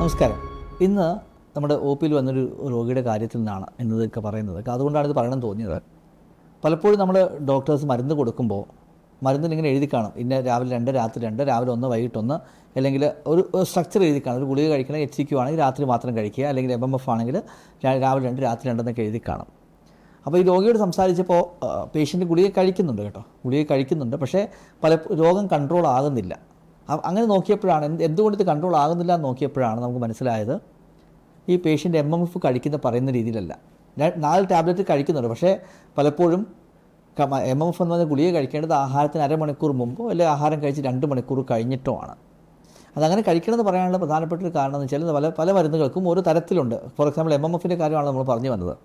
നമസ്കാരം. ഇന്ന് നമ്മുടെ ഒ പിയിൽ വന്നൊരു രോഗിയുടെ കാര്യത്തിൽ നിന്നാണ് എന്നതൊക്കെ പറയുന്നത്. അതുകൊണ്ടാണ് ഇത് പറയണം തോന്നിയത്. പലപ്പോഴും നമ്മൾ ഡോക്ടേഴ്സ് മരുന്ന് കൊടുക്കുമ്പോൾ മരുന്നിൽ ഇങ്ങനെ എഴുതി കാണും. ഇന്ന രാവിലെ രണ്ട് രാത്രി രണ്ട് രാവിലെ ഒന്ന് വൈകിട്ടൊന്ന് അല്ലെങ്കിൽ ഒരു സ്ട്രക്ചർ എഴുതി കാണും. ഒരു ഗുളിക കഴിക്കണ എച്ച് ക്യു ആണെങ്കിൽ രാത്രി മാത്രം കഴിക്കുക. അല്ലെങ്കിൽ എം എം എഫ് ആണെങ്കിൽ രാവിലെ രണ്ട് രാത്രി രണ്ടെന്നൊക്കെ എഴുതി കാണും. അപ്പോൾ ഈ രോഗിയോട് സംസാരിച്ചപ്പോൾ പേഷ്യന്റ് ഗുളിക കഴിക്കുന്നുണ്ട് കേട്ടോ. ഗുളിക കഴിക്കുന്നുണ്ട്. പക്ഷേ പല രോഗം കൺട്രോൾ ആകുന്നില്ല. അങ്ങനെ നോക്കിയപ്പോഴാണ് എന്ത് എന്തുകൊണ്ട് ഇത് കൺട്രോൾ ആകുന്നില്ല എന്ന് നോക്കിയപ്പോഴാണ് നമുക്ക് മനസ്സിലായത്. ഈ പേഷ്യന്റ് എം എം എഫ് കഴിക്കുന്ന പറയുന്ന രീതിയിലല്ല. നാല് ടാബ്ലറ്റ് കഴിക്കുന്നുണ്ട്. പക്ഷേ പലപ്പോഴും എം എം എഫ് എന്ന് പറഞ്ഞ ഗുളിക കഴിക്കേണ്ടത് ആഹാരത്തിന് അരമണിക്കൂർ മുമ്പോ അല്ലെങ്കിൽ ആഹാരം കഴിച്ച് രണ്ട് മണിക്കൂർ കഴിഞ്ഞിട്ടോ ആണ്. അതങ്ങനെ കഴിക്കണമെന്ന് പറയാനുള്ള പ്രധാനപ്പെട്ട ഒരു കാരണം എന്ന് വെച്ചാൽ പല പല മരുന്നുകൾക്കും ഒരു തരത്തിലുണ്ട്. ഫോർ എക്സാമ്പിൾ എം എം എഫിന്റെ കാര്യമാണ് നമ്മൾ പറഞ്ഞു വന്നത്.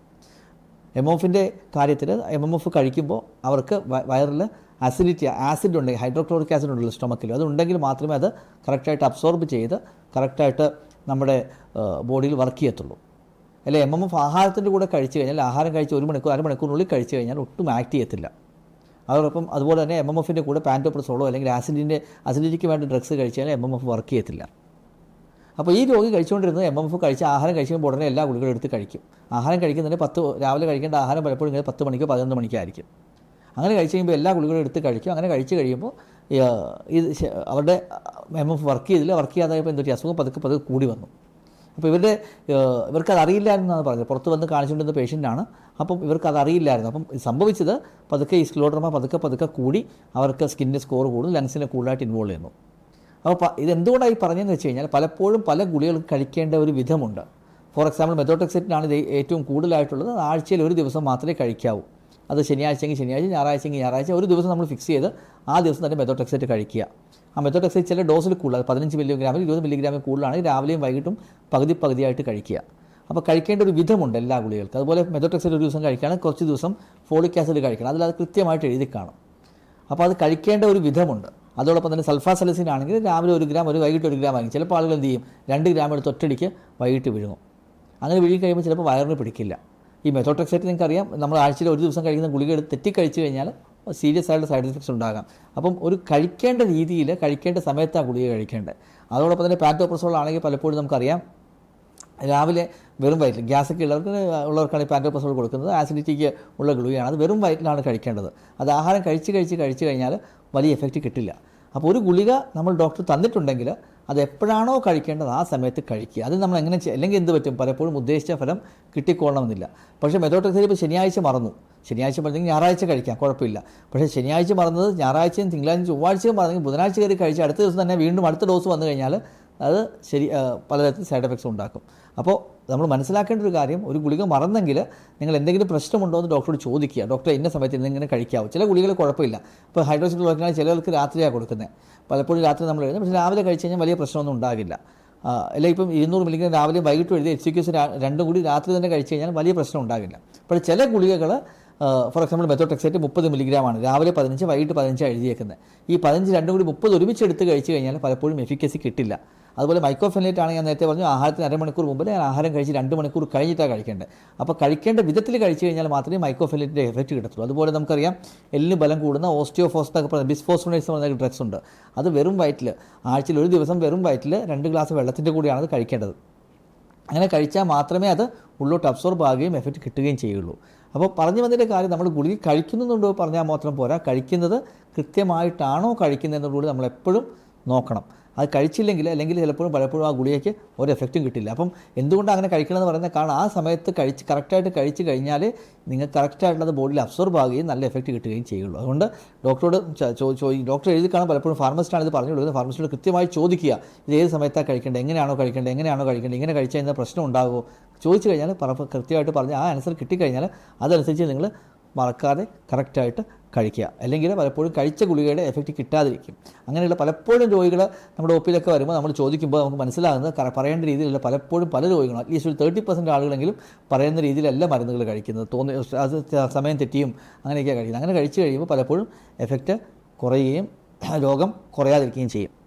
എം എഫിന്റെ കാര്യത്തിൽ എം എം എഫ് കഴിക്കുമ്പോൾ അവർക്ക് വയറിൽ അസിഡിറ്റി ആസിഡ് ഉണ്ടെങ്കിൽ ഹൈഡ്രോക്ലോറിക് ആസിഡ് ഉണ്ടല്ലോ സ്റ്റൊമക്കിൽ അതുണ്ടെങ്കിൽ മാത്രമേ അത് കറക്റ്റായിട്ട് അബ്സോർബ് ചെയ്ത് കറക്റ്റായിട്ട് നമ്മുടെ ബോഡിയിൽ വർക്ക് ചെയ്യത്തുള്ളൂ. അല്ലെ? എം എം എഫ് ആഹാരത്തിന്റെ കൂടെ കഴിച്ചു കഴിഞ്ഞാൽ ആഹാരം കഴിച്ച് ഒരു മണിക്കൂർ അരമണിക്കൂറിനുള്ളിൽ കഴിച്ചു കഴിഞ്ഞാൽ ഒട്ടും ആക്ട് ചെയ്യത്തില്ല. അതോടൊപ്പം അതുപോലെ തന്നെ എം എം എഫിന്റെ കൂടെ പാന്റോപ്രസോളോ അല്ലെങ്കിൽ ആസിഡിന്റെ അസിഡിറ്റിക്ക് വേണ്ട ഡ്രഗ്സ് കഴിച്ചാൽ എം എം എഫ് വർക്ക് ചെയ്യത്തില്ല. അപ്പോൾ ഈ രോഗി കഴിച്ചുകൊണ്ടിരുന്നത് എം എം എഫ് കഴിച്ച് ആഹാരം കഴിക്കുമ്പോൾ ഉടനെ എല്ലാ ഗുളികളും എടുത്ത് കഴിക്കും. ആഹാരം കഴിക്കുന്നതിന് പത്ത് രാവിലെ കഴിക്കേണ്ട ആഹാരം പലപ്പോഴും ഇങ്ങനെ പത്ത് മണിക്കോ പതിനൊന്ന് മണിക്കോ ആയിരിക്കും അങ്ങനെ കഴിച്ച് കഴിയുമ്പോൾ എല്ലാ ഗുളികളും എടുത്ത് കഴിക്കും. അങ്ങനെ കഴിച്ച് കഴിയുമ്പോൾ ഇത് അവരുടെ എം എഫ് വർക്ക് ചെയ്തില്ല. വർക്ക് ചെയ്യാതായപ്പോൾ എന്തൊരു അസുഖം പതുക്കെ പതുക്കെ കൂടി വന്നു. അപ്പോൾ ഇവരുടെ ഇവർക്ക് അത് അറിയില്ലായിരുന്നാണ് പറഞ്ഞത്. പുറത്ത് വന്ന് കാണിച്ചുകൊണ്ടിരുന്ന പേഷ്യന്റാണ് അപ്പം ഇവർക്ക് അതറിയില്ലായിരുന്നു അപ്പം സംഭവിച്ചത് പതുക്കെ ഈ സ്ക്ലോഡർമ പതുക്കെ പതുക്കെ കൂടി അവർക്ക് സ്കിന്നിന്റെ സ്കോർ കൂടും ലങ്സിനെ കൂടുതലായിട്ട് ഇൻവോൾവ് ചെയ്യുന്നു. അപ്പോൾ ഇതെന്തുകൊണ്ടായി പറഞ്ഞതെന്ന് വെച്ച് കഴിഞ്ഞാൽ പലപ്പോഴും പല ഗുളികൾ കഴിക്കേണ്ട ഒരു വിധമുണ്ട്. ഫോർ എക്സാമ്പിൾ മെത്തോട്ടെക്സെറ്റിനാണ് ഇത് ഏറ്റവും കൂടുതലായിട്ടുള്ളത്. ആഴ്ചയിൽ ഒരു ദിവസം മാത്രമേ കഴിക്കാവൂ. അത് ശനിയാഴ്ചയെങ്കിൽ ശനിയാഴ്ച ഞായറാഴ്ചയെങ്കിൽ ഞായറാഴ്ച ഒരു ദിവസം നമ്മൾ ഫിക്സ് ചെയ്ത് ആ ദിവസം തന്നെ മെത്തോട്ടെക്സെറ്റ് കഴിക്കുക. ആ മെത്തോട്ടെക്സെറ്റ് ചില ഡോസിൽ കൂടുതൽ പതിനഞ്ച് മില്ലിഗ്രാമിൽ ഇരുപത് മില്ലിഗ്രാമിൽ കൂടുതലാണെങ്കിൽ രാവിലെയും വൈകിട്ടും പകുതി പകുതിയായിട്ട് കഴിക്കുക. അപ്പോൾ കഴിക്കേണ്ട ഒരു വിധമുണ്ട് എല്ലാ ഗുളികൾക്കും. അതുപോലെ മെത്തോട്ടെക്സെറ്റ് ഒരു ദിവസം കഴിക്കുകയാണെങ്കിൽ കുറച്ച് ദിവസം ഫോളിക് ആസിഡ് കഴിക്കണം. അതിൽ അത് കൃത്യമായിട്ട് എഴുതി കാണും. അപ്പോൾ അത് കഴിക്കേണ്ട ഒരു വിധമുണ്ട്. അതോടൊപ്പം തന്നെ സൾഫാസലസിൻ ആണെങ്കിൽ രാവിലെ ഒരു ഗ്രാം ഒരു വൈകിട്ട് ഒരു ഗ്രാം വാങ്ങി ചിലപ്പോൾ ആളുകൾ എന്ത് ചെയ്യും? രണ്ട് ഗ്രാം എടുത്ത് ഒറ്റടിക്ക് വൈകിട്ട് വിഴുങ്ങും. അങ്ങനെ വിഴുങ്ങി കഴിയുമ്പോൾ ചിലപ്പോൾ വയറിന് പിടിക്കില്ല. ഈ മെത്തോട്രെക്സൈറ്റ് നിങ്ങൾക്കറിയാം നമ്മൾ ആഴ്ചയിൽ ഒരു ദിവസം കഴിക്കുന്ന ഗുളിക എടുത്ത് തെറ്റി കഴിച്ചു കഴിഞ്ഞാൽ സീരിയസ് ആയിട്ടുള്ള സൈഡ് എഫക്ട്സ് ഉണ്ടാകാം. അപ്പം ഒരു കഴിക്കേണ്ട രീതിയിൽ കഴിക്കേണ്ട സമയത്താണ് ഗുളിക കഴിക്കേണ്ടത്. അതോടൊപ്പം തന്നെ പാറ്റോപ്രസോൾ ആണെങ്കിൽ പലപ്പോഴും നമുക്കറിയാം രാവിലെ വെറും വയറ്റിൽ ഗ്യാസൊക്കെ ഉള്ളവർക്ക് ഉള്ളവർക്കാണ് ഈ പാന്റോപ്രസോൾ കൊടുക്കുന്നത് ആസിഡിറ്റിക്ക് ഉള്ള ഗുളികയാണ്. അത് വെറും വയറ്റിലാണ് കഴിക്കേണ്ടത്. അത് ആഹാരം കഴിച്ച് കഴിച്ച് കഴിച്ച് കഴിഞ്ഞാൽ വലിയ എഫക്റ്റ് കിട്ടില്ല. അപ്പോൾ ഒരു ഗുളിക നമ്മൾ ഡോക്ടർ തന്നിട്ടുണ്ടെങ്കിൽ അത് എപ്പോഴാണോ കഴിക്കേണ്ടത് ആ സമയത്ത് കഴിക്കുക. അത് നമ്മൾ എങ്ങനെ അല്ലെങ്കിൽ എന്ത് പറ്റും? പലപ്പോഴും ഉദ്ദേശിച്ച ഫലം കിട്ടിക്കോളണമെന്നില്ല പക്ഷേ മെത്തോട്രെക്സൈൽ ഇപ്പോൾ ശനിയാഴ്ച മറന്നു. ശനിയാഴ്ച മറന്നെങ്കിൽ ഞായറാഴ്ച കഴിക്കാം കുഴപ്പമില്ല. പക്ഷേ ശനിയാഴ്ച മറന്നത് ഞായറാഴ്ചയും തിങ്കളാഴ്ചയും ചൊവ്വാഴ്ചയും മറന്നെങ്കിൽ ബുധനാഴ്ച കയറി കഴിച്ച് അടുത്ത ദിവസം തന്നെ വീണ്ടും അടുത്ത ഡോസ് വന്നു കഴിഞ്ഞാൽ അത് ശരി പലതരത്തിൽ സൈഡ് എഫക്ട്സ് ഉണ്ടാക്കും. അപ്പോൾ നമ്മൾ മനസ്സിലാക്കേണ്ട ഒരു കാര്യം ഒരു ഗുളിക മറന്നെങ്കിൽ നിങ്ങൾ എന്തെങ്കിലും പ്രശ്നമുണ്ടോ എന്ന് ഡോക്ടറോട് ചോദിക്കുക. ഡോക്ടർ ഇന്ന സമയത്ത് ഇന്നിങ്ങനെ കഴിക്കാവും. ചില ഗുളികൾ കുഴപ്പമില്ല. ഇപ്പോൾ ഹൈഡ്രോസിൻ കൊടുക്കുകയാണെങ്കിൽ ചിലർക്ക് രാത്രിയാണ് കൊടുക്കുന്നത് പലപ്പോഴും രാത്രി നമ്മൾ എഴുതുന്നത് പക്ഷേ രാവിലെ കഴിച്ച് കഴിഞ്ഞാൽ വലിയ പ്രശ്നമൊന്നും ഉണ്ടാകില്ല. അല്ലെങ്കിൽ അല്ല ഇപ്പം ഇരുന്നൂറ് മില്ലിഗ്രാം രാവിലെ വൈകിട്ട് എഴുതി എച്ച് ക്യൂസ് രണ്ടും കൂടി രാത്രി തന്നെ കഴിച്ച് കഴിഞ്ഞാൽ വലിയ പ്രശ്നം ഉണ്ടാകില്ല. അപ്പോൾ ചില ഗുളികകൾ ഫോർ എക്സാമ്പിൾ മെത്തോട്ടെക്സൈറ്റ് മുപ്പത് മില്ലിഗ്രാമാണ് രാവിലെ പതിനഞ്ച് വൈകിട്ട് പതിനഞ്ച് എഴുതിയേക്കുന്നത് ഈ പതിനഞ്ച് രണ്ടും കൂടി മുപ്പത് ഒരുമിച്ച് എടുത്ത് കഴിച്ച് കഴിഞ്ഞാൽ പലപ്പോഴും എഫിക്കസി കിട്ടില്ല. അതുപോലെ മൈക്രോഫെനേറ്റ് ആണ് ഞാൻ നേരത്തെ പറഞ്ഞു. ആഹാരത്തിന് അരമണിക്കൂർ മുമ്പ് ഞാൻ ആഹാരം കഴിച്ച് രണ്ട് മണിക്കൂർ കഴിഞ്ഞിട്ടാണ് കഴിക്കേണ്ടത്. അപ്പോൾ കഴിക്കേണ്ട വിധത്തിൽ കഴിച്ചു കഴിഞ്ഞാൽ മാത്രമേ മൈക്രോഫെനേറ്റിന്റെ എഫക്റ്റ് കിട്ടത്തുള്ളൂ. അതുപോലെ നമുക്കറിയാം എല്ലിന് ബലം കൂടുന്ന ഓസ്റ്റിയോഫോസ് എന്നൊക്കെ പറയുന്നത് ബിസ്ഫോസ്ഫോണൈസ് എന്ന് പറഞ്ഞ ഡ്രഗ്സ് ഉണ്ട്. അത് വെറും വയറ്റിൽ ആഴ്ചയിൽ ഒരു ദിവസം വെറും വയറ്റിൽ രണ്ട് ഗ്ലാസ് വെള്ളത്തിന്റെ കൂടിയാണ് അത് കഴിക്കേണ്ടത്. അങ്ങനെ കഴിച്ചാൽ മാത്രമേ അത് ഉള്ളോട്ട് അബ്സോർബ് ആകുകയും എഫക്റ്റ് കിട്ടുകയും ചെയ്യുള്ളൂ. അപ്പോൾ പറഞ്ഞു വന്നതിന്റെ കാര്യം നമ്മൾ ഗുളിക കഴിക്കുന്നുണ്ടോ പറഞ്ഞാൽ മാത്രം പോരാ. കഴിക്കുന്നത് കൃത്യമായിട്ടാണോ കഴിക്കുന്നതെന്നുകൂടി നമ്മൾ എപ്പോഴും നോക്കണം. അത് കഴിച്ചില്ലെങ്കിൽ അല്ലെങ്കിൽ ചിലപ്പോഴും പലപ്പോഴും ആ ഗുളികയ്ക്ക് ഒരു എഫക്റ്റും കിട്ടില്ല. അപ്പം എന്തുകൊണ്ട് അങ്ങനെ കഴിക്കണമെന്ന് പറയുന്നത് കാരണം ആ സമയത്ത് കഴിച്ച് കറക്റ്റായിട്ട് കഴിച്ച് കഴിഞ്ഞാൽ നിങ്ങൾ കറക്റ്റായിട്ടുള്ളത് ബോഡിയിൽ അബ്സോർബ് ആകുകയും നല്ല എഫക്റ്റ് കിട്ടുകയും ചെയ്യുള്ളൂ. അതുകൊണ്ട് ഡോക്ടറോട് ചോദി ഡോക്ടർ എഴുതി കാണാൻ പലപ്പോഴും ഫാർമസിസ്റ്റാണ് ഇത് പറഞ്ഞു കൊടുക്കുന്നത് ഫാർമസിസ്റ്റോട് കൃത്യമായി ചോദിക്കുക ഇത് ഏത് സമയത്താണ് കഴിക്കേണ്ടത് എങ്ങനെയാണോ കഴിക്കേണ്ടത് എങ്ങനെയാണോ കഴിക്കേണ്ടത് ഇങ്ങനെ കഴിച്ചാൽ എന്താ പ്രശ്നം ഉണ്ടാകുമോ ചോദിച്ചു കഴിഞ്ഞാൽ കൃത്യമായിട്ട് പറഞ്ഞ് ആ ആൻസർ കിട്ടിക്കഴിഞ്ഞാൽ അതനുസരിച്ച് നിങ്ങൾ മറക്കാതെ കറക്റ്റായിട്ട് കഴിക്കുക. അല്ലെങ്കിൽ പലപ്പോഴും കഴിച്ച ഗുളികയുടെ എഫക്റ്റ് കിട്ടാതിരിക്കും. അങ്ങനെയുള്ള പലപ്പോഴും രോഗികൾ നമ്മുടെ ഒപ്പിലൊക്കെ വരുമ്പോൾ നമ്മൾ ചോദിക്കുമ്പോൾ നമുക്ക് മനസ്സിലാകുന്നത് പറയേണ്ട രീതിയിലുള്ള പലപ്പോഴും പല രോഗികളും അറ്റ്ലീസ്റ്റ് ഒരു തേർട്ടി പെർസെന്റ് ആളുകളെങ്കിലും പറയുന്ന രീതിയിലല്ല മരുന്നുകൾ കഴിക്കുന്നത്. തോന്നി അത് സമയം തെറ്റിയും അങ്ങനെയൊക്കെയാണ് കഴിക്കുന്നത്. അങ്ങനെ കഴിച്ചു കഴിയുമ്പോൾ പലപ്പോഴും എഫക്റ്റ് കുറയുകയും രോഗം കുറയാതിരിക്കുകയും ചെയ്യും.